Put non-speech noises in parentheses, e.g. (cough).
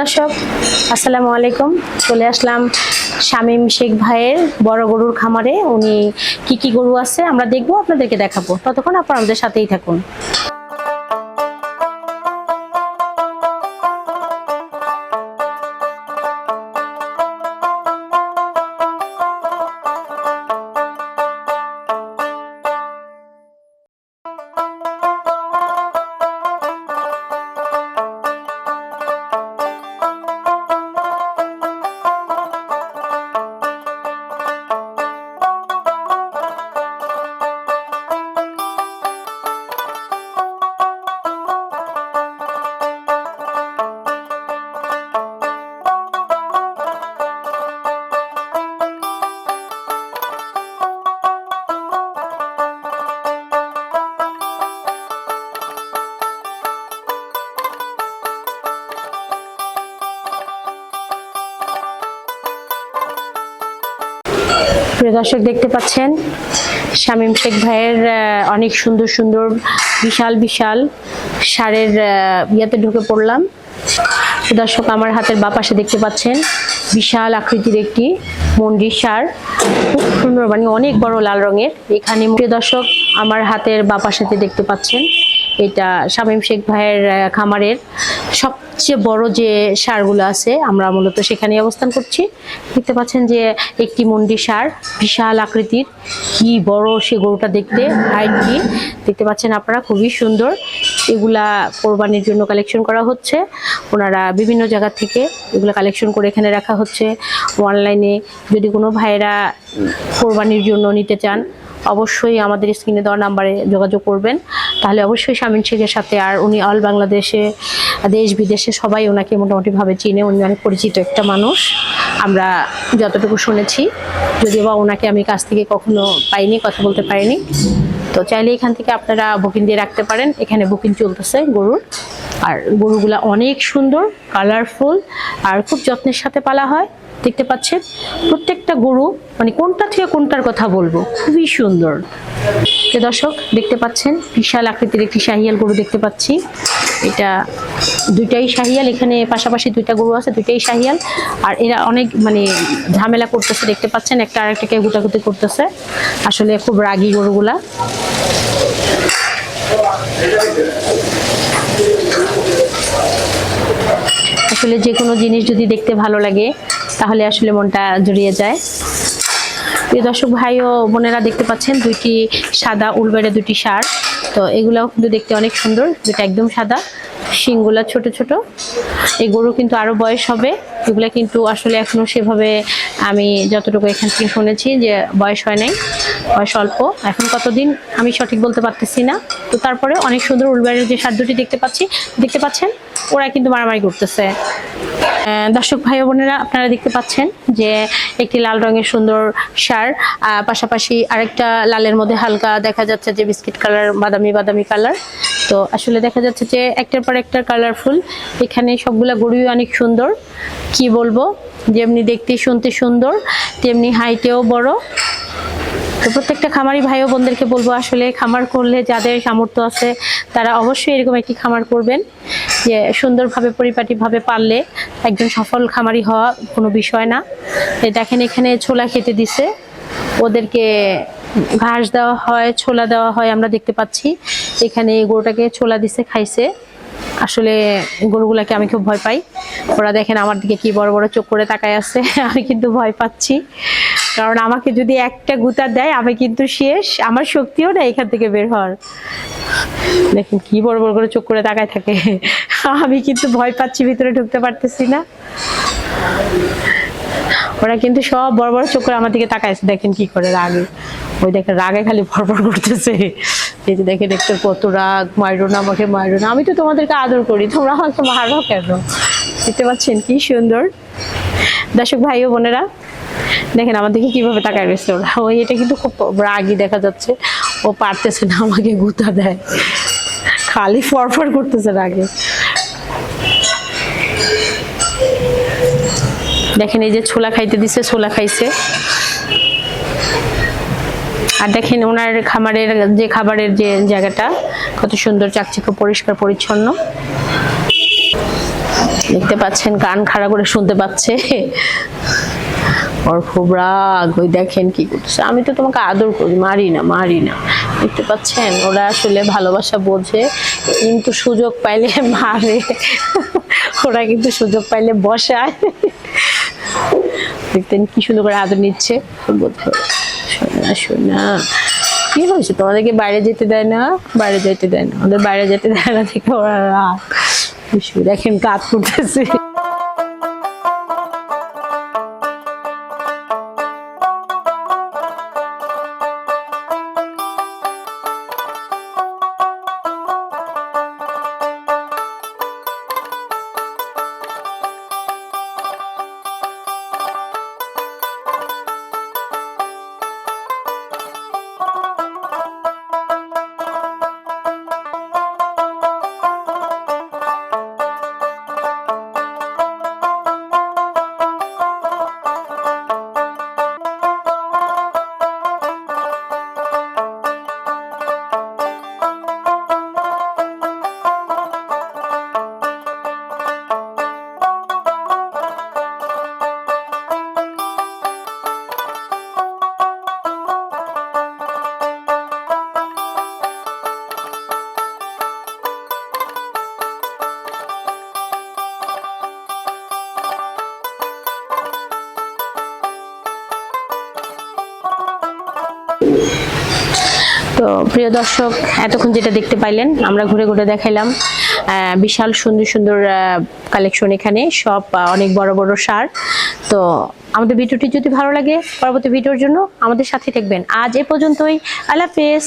দর্শক, আসসালামু আলাইকুম। চলে আসলাম শামীম শেখ ভাইয়ের বড় গরুর খামারে। উনি কি কি গরু আছে আমরা দেখব, আপনাদেরকে দেখাবো। ততক্ষণ আপনারা আমাদের সাথেই থাকুন। প্রিয় দর্শক, দেখতে পাচ্ছেন, শামীম শেখ ভাইয়ের অনেক সুন্দর সুন্দর, বিশাল বিশাল সারের ইয়েতে ঢুকে পড়লাম। দর্শক, আমার হাতের বা পাশে দেখতে পাচ্ছেন, বিশাল আকৃতির একটি মন্ডির সার খুব সুন্দর মানে অনেক বড় লাল রঙের। এখানে দর্শক, আমার হাতের বা পাশেতে দেখতে পাচ্ছেন এটা শামীম শেখ ভাইয়ের খামারের সবচেয়ে বড় যে সারগুলো আছে, আমরা মূলত সেখানে অবস্থান করছি। দেখতে পাচ্ছেন যে একটি মন্ডি সার, বিশাল আকৃতির, কি বড় সে গরুটা দেখতে, হাইট কি। দেখতে পাচ্ছেন আপনারা, খুবই সুন্দর। এগুলা কোরবানির জন্য কালেকশন করা হচ্ছে। ওনারা বিভিন্ন জায়গা থেকে এগুলো কালেকশন করে এখানে রাখা হচ্ছে। অনলাইনে যদি কোনো ভাইয়েরা কোরবানির জন্য নিতে চান অবশ্যই আমাদের স্ক্রিনে দেওয়া নাম্বারে যোগাযোগ করবেন। তাহলে অবশ্যই শামীম শেখের সাথে আর উনি অল বাংলাদেশে, দেশ বিদেশে সবাই ওনাকে মোটামুটিভাবে চিনে। উনি অনেক পরিচিত একটা মানুষ। আমরা যতটুকু শুনেছি যদিও বা ওনাকে আমি কাছ থেকে কখনো পাইনি, কথা বলতে পারিনি। তো চাইলে এখান থেকে আপনারা বুকিং দিয়ে রাখতে পারেন। এখানে বুকিং চলতেছে গরুর। আর গরুগুলা অনেক সুন্দর কালারফুল আর খুব যত্নের সাথে পালা হয়। দেখতে পাচ্ছেন, প্রত্যেকটা গরু মানে কোনটা থেকে কোনটার কথা বলব, খুবই সুন্দর। দর্শক, দেখতে পাচ্ছেন, বিশাল আকৃতির একটি শাহিয়াল গরু দেখতে পাচ্ছি। এটা দুইটাই শাহিয়াল, এখানে পাশাপাশি দুইটা গরু আছে, দুইটাই শাহিয়াল। আর এরা অনেক মানে ঝামেলা করতেছে, দেখতে পাচ্ছেন, একটা আরেকটাকে গুটাগুটি করতেছে। আসলে খুব রাগী গরুগুলা। আসলে যে কোনো জিনিস যদি দেখতে ভালো লাগে তাহলে আসলে মনটা জড়িয়ে যায়। প্রিয় দর্শক ভাই ও বোনেরা দেখতে পাচ্ছেন দুইটি সাদা উলবেড়ে দুটি সার তো এগুলাও কিন্তু দেখতে অনেক সুন্দর যেটা একদম সাদা। শিংগুলা ছোট ছোট। এই গরু কিন্তু আরও বয়স হবে। এগুলা কিন্তু আসলে এখনও সেভাবে আমি যতটুকু এখান থেকে শুনেছি যে বয়স হয় নাই, বয়স অল্প। এখন কতদিন আমি সঠিক বলতে পারতেছি না। তো তারপরে অনেক সুন্দর উলবাড়ির যে সার দুটি দেখতে পাচ্ছি, দেখতে পাচ্ছেন? ওরা কিন্তু মারামারি করতেছে। দর্শক ভাই বোনেরা, আপনারা দেখতে পাচ্ছেন যে একটি লাল রঙের সুন্দর সার পাশাপাশি আরেকটা লালের মধ্যে হালকা দেখা যাচ্ছে যে বিস্কিট কালার, বাদামি বাদামি কালার। তো আসলে দেখা যাচ্ছে যে একটার পর একটা কালারফুল এখানে সবগুলা গরুই অনেক সুন্দর। কি বলব? যেমনি দেখতে শুনতে সুন্দর, তেমনি হাইটেও বড়। তো প্রত্যেকটা খামারি ভাই ও বোনদেরকে বলব, আসলে খামার করলে যাদের সামর্থ্য আছে, তারা অবশ্যই এরকম একটি খামার করবেন। যে সুন্দরভাবে, পরিপাটিভাবে পারলে একজন সফল খামারি হওয়া কোনো বিষয় না। দেখেন এখানে ছোলা খেতে দিছে। ওদেরকে ঘাস দেওয়া হয়, ছোলা দেওয়া হয় আমরা দেখতে পাচ্ছি। এখানে গরুটাকে ছোলা দিছে, খাইছে। আসলে গরুগুলাকে আমি খুব ভয় পাই। ওরা দেখেন আমার দিকে কি বড় বড় চোখ করে তাকায় আছে, (laughs) আমি কিন্তু ভয় পাচ্ছি। কারণ আমাকে যদি একটা গুতা দেয়, আমি কিন্তু শেষ। আমার শক্তিও না এখান থেকে বের হওয়ার। দেখেন কি বড় বড় করে চোখ করে তাকায় থাকে। (laughs) আমি কিন্তু ভয় পাচ্ছি, ভিতরে ঢুকতে পারতেছি না। ওরা কিন্তু সব বড় বড় চোখ করে আমার দিকে তাকাইছে, দেখেন কি করে রাগে। ওই দেখেন রাগে খালি ভরভর করতেছে। এই যে দেখেন একটা কত রাগ, মাইরো না আমাকে, মাইরো না। আমি তো তোমাদেরকে আদর করি, তোমরা আমাকে মারো কেন? দেখতে পাচ্ছেন কি সুন্দর। দর্শক ভাই ও বোনেরা, দেখেন আমার দিকে কীভাবে তাকায় রয়েছে ওরা। ওই এটা কিন্তু খুব রাগই দেখা যাচ্ছে। ও পারতেছে না আমাকে গুতা দেয়। খালি ফরফর করতেছে রাগে। দেখেন এই যে ছোলা খাইতে দিছে, ছোলা খাইছে। আর দেখেন ওনার খামারের যে খাবারের যে জায়গাটা, কত সুন্দর চাকচিক্য, পরিষ্কার, পরিচ্ছন্ন। দেখতে পাচ্ছেন, কান খাড়া করে শুনতে পাচ্ছে। ওর খুব রাগ, ওই দেখেন কি করছে আমি তো তোমাকে আদর করি, মারি না মারি না। দেখতে পাচ্ছেন, ওরা আসলে ভালোবাসা বোঝে, কিন্তু সুযোগ পাইলে মারে। ওরা কিন্তু সুযোগ পাইলে বসায়। দেখতেন কি সুন্দর করে আদর নিচ্ছে। সোনা, কি হয়েছে? তোমাদেরকে বাইরে যেতে দেয় না? বাইরে যেতে দেয় না। ওদের বাইরে যেতে দেয় না থেকে ওরা রাত দেখেন কাজ করতেছে। তো প্রিয় দর্শক, এতক্ষণ যেটা দেখতে পাইলেন, আমরা ঘুরে ঘুরে দেখাইলাম বিশাল সুন্দর সুন্দর কালেকশন এখানে, সব অনেক বড় বড় সার। তো আমাদের ভিডিওটি যদি ভালো লাগে, পরবর্তী ভিডিওর জন্য আমাদের সাথে থাকবেন। আজ এ পর্যন্তই, আল্লাহ হাফেজ।